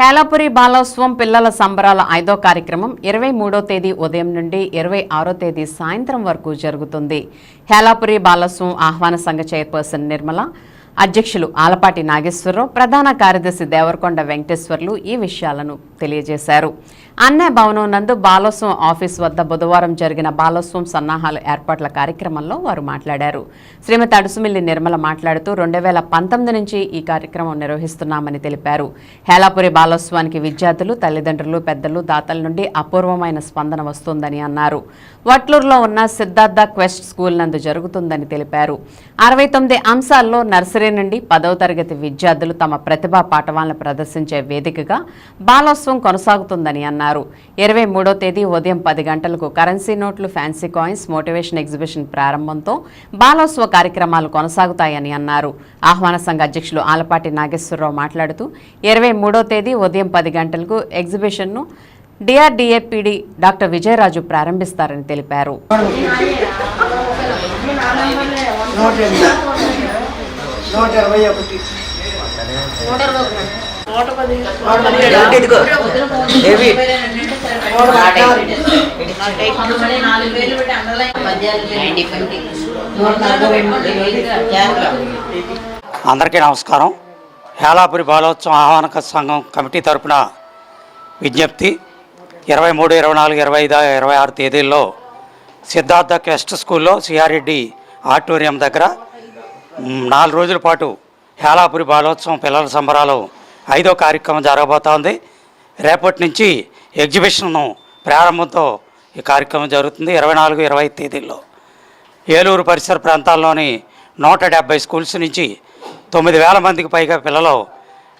హేలాపురి బాలోత్సవం పిల్లల సంబరాల ఐదో కార్యక్రమం ఇరవై మూడో తేదీ ఉదయం నుండి ఇరవై ఆరో తేదీ సాయంత్రం వరకు జరుగుతుంది. హేలాపురి బాలోత్సవం ఆహ్వాన సంఘ చైర్పర్సన్ నిర్మల అధ్యక్షులు ఆలపాటి నాగేశ్వరరావు ప్రధాన కార్యదర్శి దేవరకొండ వెంకటేశ్వర్లు ఈ విషయాలను తెలియజేశారు. అన్న భవనం నందు బాలోత్సవం ఆఫీస్ వద్ద బుధవారం జరిగిన బాలోత్సవం సన్నాహాల ఏర్పాట్ల కార్యక్రమంలో వారు మాట్లాడారు. శ్రీమతి అడుసుమిల్లి నిర్మల మాట్లాడుతూ రెండు వేల పంతొమ్మిది నుంచి ఈ కార్యక్రమం నిర్వహిస్తున్నామని తెలిపారు. హేలాపురి బాలోత్సవానికి విద్యార్థులు తల్లిదండ్రులు పెద్దలు దాతల నుండి అపూర్వమైన స్పందన వస్తుందని అన్నారు. వట్లూరులో ఉన్న సిద్ధార్థ క్వెస్ట్ స్కూల్ నందు జరుగుతుందని తెలిపారు. అరవై తొమ్మిది అంశాల్లో నర్సరీ నుండి పదవ తరగతి విద్యార్థులు తమ ప్రతిభా పాఠవాలను ప్రదర్శించే వేదికగా బాలోత్సవం కొనసాగుతుందని అన్నారు. ఇరవై మూడో తేదీ ఉదయం పది గంటలకు కరెన్సీ నోట్లు ఫ్యాన్సీ కాయిన్స్ మోటివేషన్ ఎగ్జిబిషన్ ప్రారంభంతో బాలోత్సవ కార్యక్రమాలు కొనసాగుతాయని అన్నారు. ఆహ్వాన సంఘ అధ్యక్షులు ఆలపాటి నాగేశ్వరరావు మాట్లాడుతూ ఇరవై మూడో తేదీ ఉదయం పది గంటలకు ఎగ్జిబిషన్ను డిఆర్డీఏపీడీ డాక్టర్ విజయరాజు ప్రారంభిస్తారని తెలిపారు. నూట ఇరవై ఒకటి. అందరికీ నమస్కారం. హేలాపురి బాలోత్సవం ఆహ్వానక సంఘం కమిటీ తరపున విజ్ఞప్తి ఇరవై మూడు ఇరవై నాలుగు ఇరవై ఐదు ఇరవై ఆరు తేదీల్లో సిద్ధార్థ క్వెస్ట్ స్కూల్లో సిఆర్రెడ్డి ఆడిటోరియం దగ్గర నాలుగు రోజుల పాటు హేలాపురి బాలోత్సవం పిల్లల సంబరాలు ఐదో కార్యక్రమం జరగబోతోంది రేపటి నుంచి ఎగ్జిబిషన్ను ప్రారంభంతో ఈ కార్యక్రమం జరుగుతుంది ఇరవై నాలుగు ఇరవై తేదీల్లో. ఏలూరు పరిసర ప్రాంతాల్లోని నూట డెబ్బై స్కూల్స్ నుంచి తొమ్మిది వేల మందికి పైగా పిల్లలు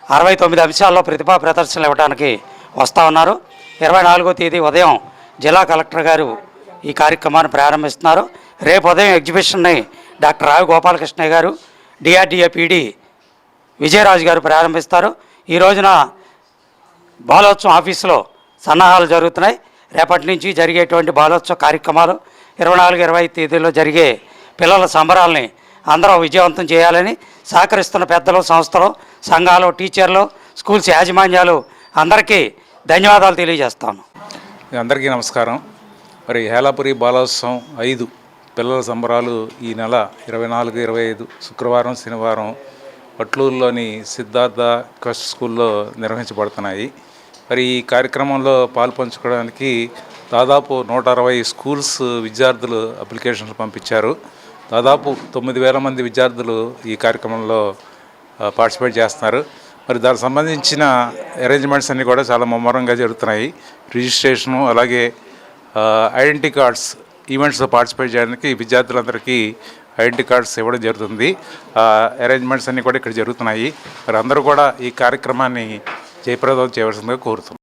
అరవై తొమ్మిది అంశాల్లో ప్రతిభా ప్రదర్శనలు ఇవ్వడానికి వస్తూ ఉన్నారు. ఇరవై నాలుగో తేదీ ఉదయం జిల్లా కలెక్టర్ గారు ఈ కార్యక్రమాన్ని ప్రారంభిస్తున్నారు. రేపు ఉదయం ఎగ్జిబిషన్ని డాక్టర్ రావి గోపాలకృష్ణయ్య గారు డిఆర్డిఏ పీడీ విజయరాజు గారు ప్రారంభిస్తారు. ఈ రోజున బాలోత్సవం ఆఫీసులో సన్నాహాలు జరుగుతున్నాయి. రేపటి నుంచి జరిగేటువంటి బాలోత్సవ కార్యక్రమాలు ఇరవై నాలుగు ఇరవై ఐదు జరిగే పిల్లల సంబరాల్ని అందరూ విజయవంతం చేయాలని సహకరిస్తున్న పెద్దలు సంస్థలు సంఘాలు టీచర్లు స్కూల్స్ యాజమాన్యాలు అందరికీ ధన్యవాదాలు తెలియజేస్తాను. అందరికీ నమస్కారం. మరి హేలాపురి బాలోత్సవం ఐదు పిల్లల సంబరాలు ఈ నెల ఇరవై నాలుగు ఇరవై ఐదు శుక్రవారం శనివారం పట్లూరులోని సిద్ధార్థ క్వెస్ట్ స్కూల్లో నిర్వహించబడుతున్నాయి. మరి ఈ కార్యక్రమంలో పాల్పంచుకోవడానికి దాదాపు నూట అరవై స్కూల్స్ విద్యార్థులు అప్లికేషన్లు పంపించారు. దాదాపు తొమ్మిది వేల మంది విద్యార్థులు ఈ కార్యక్రమంలో పార్టిసిపేట్ చేస్తున్నారు. మరి దానికి సంబంధించిన అరేంజ్మెంట్స్ అన్నీ కూడా చాలా ముమ్మరంగా జరుగుతున్నాయి. రిజిస్ట్రేషను అలాగే ఐడెంటిటీ కార్డ్స్ ఈవెంట్స్లో పార్టిసిపేట్ చేయడానికి విద్యార్థులందరికీ ఐడెంటిటీ కార్డ్స్ ఇవ్వడం జరుగుతుంది. అరేంజ్మెంట్స్ అన్నీ కూడా ఇక్కడ జరుగుతున్నాయి. మరి అందరూ కూడా ఈ కార్యక్రమాన్ని జయప్రదం చేయవలసిందిగా కోరుతున్నాం.